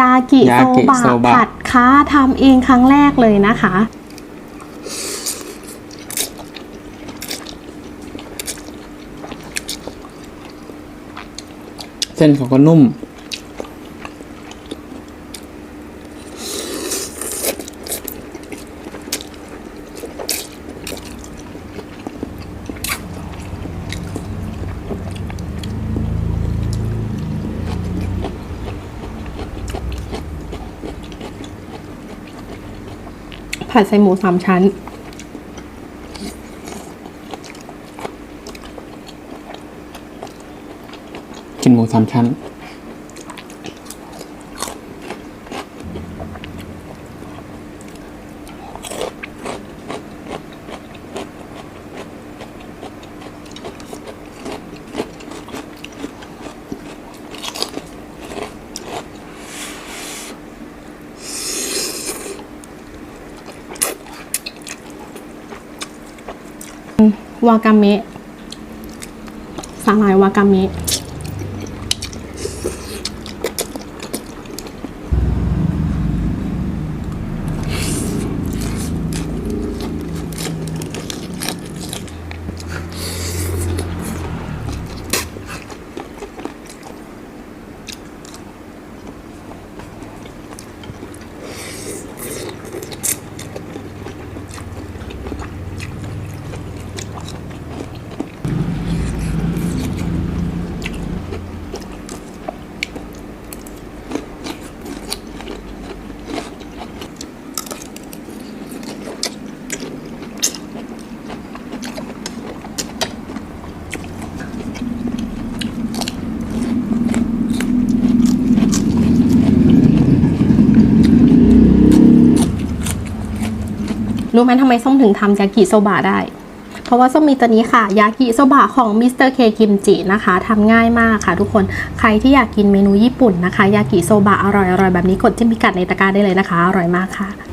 ยากิยาโซกิบะโซบะผัดค้าทำเองครั้งแรกเลยนะคะ เส้นเขาก็นุ่ม ผัดใส่หมูสามชั้น กินหมูสามชั้น วากาเมะสาหร่ายวากาเมะ รู้ไหมทำไมส้มถึงทำยากิโซบะได้ เพราะว่าส้มมีตัวนี้ค่ะ ยากิโซบะของมิสเตอร์เคกิมจินะคะทำง่ายมากค่ะทุกคนใครที่อยากกินเมนูญี่ปุ่นนะคะ ยากิโซบะอร่อยๆแบบนี้กดจิ้มพิกัดในตะกร้าได้เลยนะคะ อร่อยมากค่ะ